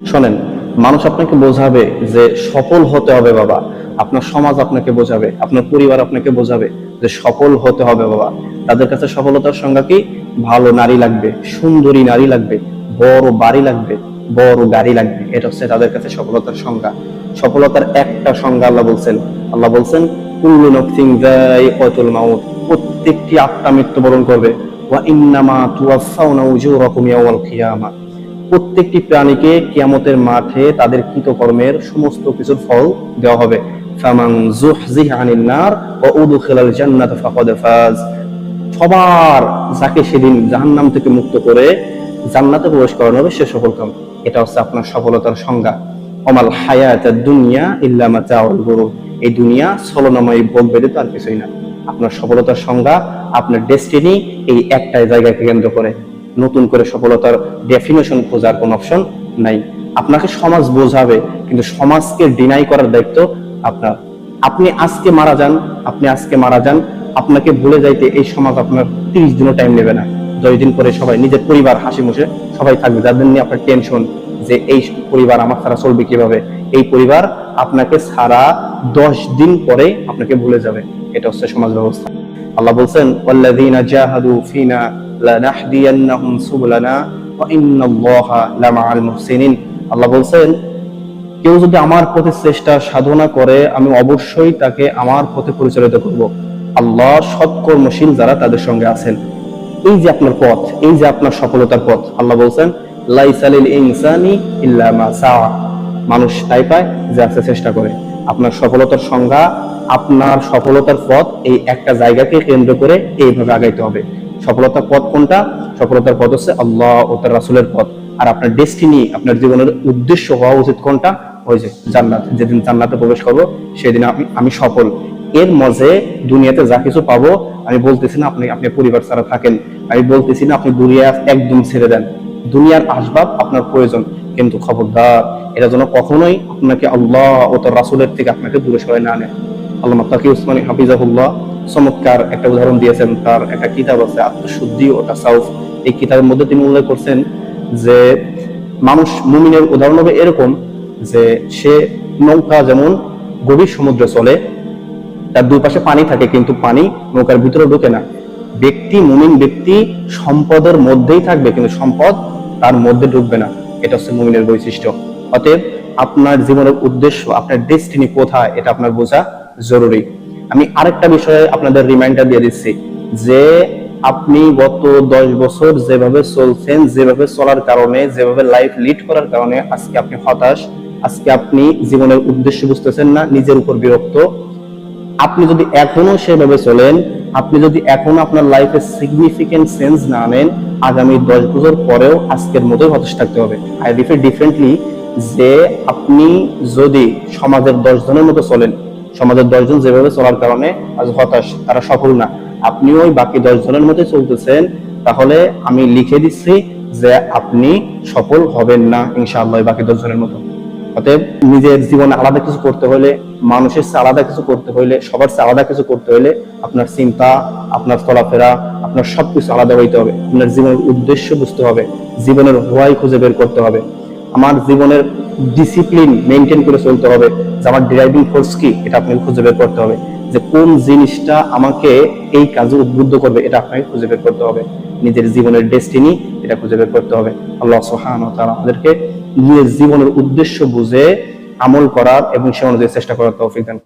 শোনেন, মানুষ আপনাকে বোঝাবে যে সফল হতে হবে বাবা। আপনার সমাজ আপনাকে বোঝাবে, আপনার পরিবার আপনাকে বোঝাবে যে সফল হতে হবে বাবা। তাদের কাছে সফলতার সংজ্ঞা কি? ভালো নারী লাগবে, সুন্দরী নারী লাগবে, বড় বাড়ি লাগবে, বড় গাড়ি লাগবে। এটা হচ্ছে তাদের কাছে সফলতার সংজ্ঞা। সফলতার একটা সংজ্ঞা আল্লাহ বলছেন। আল্লাহ বলছেন প্রত্যেকটি আত্মা মৃত্যুবরণ করবে। ওয়া ইন্নামা তুওয়াফাউনা উজুরাকুম ইয়াওমাল কিয়ামা। প্রত্যেকটি প্রাণীকে কিয়ামতের মাঠে তাদের কৃতকর্মের সমস্ত কিছুর ফল দেওয়া হবে। সবার যাকে সেদিন থেকে মুক্ত করে জান্নাতে প্রবেশ করানো হবে, সে সফলকাম এটা হচ্ছে আপনার সফলতার সংজ্ঞা। অমাল হায়াত দুনিয়া ইল্লা মাতাউল এই দুনিয়া ছলনাময় ভোগ ব্যতীত আর কিছুই না। আপনার সফলতার সংজ্ঞা, আপনার ডেস্টিনি এই একটাই জায়গাকে কেন্দ্র করে। নতুন করে সফলতার ডেফিনেশন খোঁজার কোন অপশন নাই। আপনাকে সমাজ বোঝাবে, কিন্তু সমাজকে ডিনাই করার দায়িত্ব আপনার। আপনি আজকে মারা যান, আপনি আজকে মারা যান, আপনাকে ভুলে যাইতে এই সমাজ আপনার তিরিশ দিনও টাইম নেবে না। দশ দিন পরে সবাই নিজের পরিবার হাসি মুখে সবাই থাকবে। যাদের নিয়ে আপনার টেনশন যে এই পরিবার আমার ছাড়া চলবে কীভাবে? এই পরিবার আপনাকে সারা দশ দিন পরে আপনাকে ভুলে যাবে। এটা হচ্ছে সমাজ ব্যবস্থা আল্লাহ বলছেন সুবুলানা ওয়া ইন্নাল্লাহা লামাআল মুহসিনিন। আল্লাহ বলছেন, কেউ যদি আমার পথে চেষ্টা সাধনা করে, আমি অবশ্যই তাকে আমার পথে পরিচালিত করব। আল্লাহ সৎকর্মশীল যারা তাদের সঙ্গে আছেন। এই যে আপনার পথ, এই যে আপনার সফলতার পথ, আল্লাহ বলছেন লাইসালিল ইনসানি ইল্লা মা মানুষ তাই পায় যে আছে চেষ্টা করে। আপনার সফলতার সংজ্ঞা, আপনার সফলতার পথ এই একটা জায়গাকে কেন্দ্র করে এইভাবে আগাইতে হবে। সফলতার পথ কোনটা? সফলতার পথ হচ্ছে আল্লাহ ও তার রাসূলের পথ। আর আপনার ডেস্টিনি আপনার জীবনের উদ্দেশ্য হওয়া উচিত কোনটা? ওই যে জান্নাত, যেদিন জান্নাতে প্রবেশ করব, সেদিন আমি আমি সফল। এর মজে দুনিয়াতে যা কিছু পাবো, আমি বলতেছি না আপনি আপনি পরিবার ছাড়া থাকেন। আমি বলতেছি না আপনি দুনিয়া একদম ছেড়ে দেন। দুনিয়ার আসবাব আপনার প্রয়োজন। কিন্তু খবরদার, এটা যেন কখনোই আপনাকে আল্লাহ ও তার রাসুলের থেকে আপনাকে দূরে সরাই না আনে। আল্লাহ তাকি উসমানী হাফিজাহুল্লাহ চমৎকার একটা উদাহরণ দিয়েছেন, তার একটা কিতাব আছে, আত্মশুদ্ধি ও তাসাউফ। এই কিতাবের মধ্যে তিনি উল্লেখ করছেন যে, মানুষ মুমিনের উদাহরণ হবে এরকম যে, সে নৌকা যেমন গভীর সমুদ্রে চলে, তার দুই পাশে পানি থাকে, কিন্তু পানি নৌকার ভিতরে ঢোকে না। ব্যক্তি মুমিন ব্যক্তি সম্পদের মধ্যেই থাকবে, কিন্তু সম্পদ তার মধ্যে ঢুকবে না। এটা হচ্ছে মুমিনের বৈশিষ্ট্য। অতএব আপনার জীবনের উদ্দেশ্য, আপনার ডেস্টিনি কোথায়, এটা আপনার বোঝা জরুরি। আমি আরেকটা বিষয়ে আপনাদের রিমাইন্ডার দিয়ে দিচ্ছি যে আপনি গত দশ বছর যেভাবে চলছেন, যেভাবে চলার কারণে, যেভাবে লাইফ লিড করার কারণে আজকে আপনি হতাশ, আজকে আপনি জীবনের উদ্দেশ্য বুঝতেছেন না, নিজের উপর বিরক্ত। আপনি যদি এখনও সেভাবে চলেন, আপনি যদি এখনও আপনার লাইফে সিগনিফিকেন্ট চেঞ্জ না আনেন, আগামী দশ বছর পরেও আজকের মতোই হতাশ থাকতে হবে। আই রিফার ডিফারেন্টলি যে আপনি যদি সমাজের দশ জনের মতো চলেন সমাজের দশজন যেভাবে চলার কারণে আজ হতাশ, তারা সফল না। আপনিও ওই বাকি দশ জনের মতোই চলতেছেন, তাহলে আমি লিখে দিচ্ছি যে আপনি সফল হবেন না, ইনশাআল্লাহ বাকি দশ জনের মতো। অতএব নিজের জীবনে আলাদা কিছু করতে হলে মানুষের আলাদা কিছু করতে হলে সবার আলাদা কিছু করতে হলে আপনার চিন্তা, আপনার চলাফেরা, আপনার সবকিছু আলাদা হইতে হবে। আপনার জীবনের উদ্দেশ্য বুঝতে হবে। জীবনের হোয়াই খুঁজে বের করতে হবে। আমার জীবনের ডিসিপ্লিন মেনটেন করে চলতে হবে, যে আমার ড্রাইভিং ফোর্স কি, এটা আপনাকে খুঁজে বের করতে হবে, যে কোন জিনিসটা আমাকে এই কাজে উদ্বুদ্ধ করবে, এটা আপনাকে খুঁজে বের করতে হবে নিজের জীবনের ডেস্টিনি এটা খুঁজে বের করতে হবে আল্লাহ সোহান তারা আমাদেরকে নিজের জীবনের উদ্দেশ্য বুঝে আমল করার এবং সে অনুযায়ী চেষ্টা করার তৌফিক দান।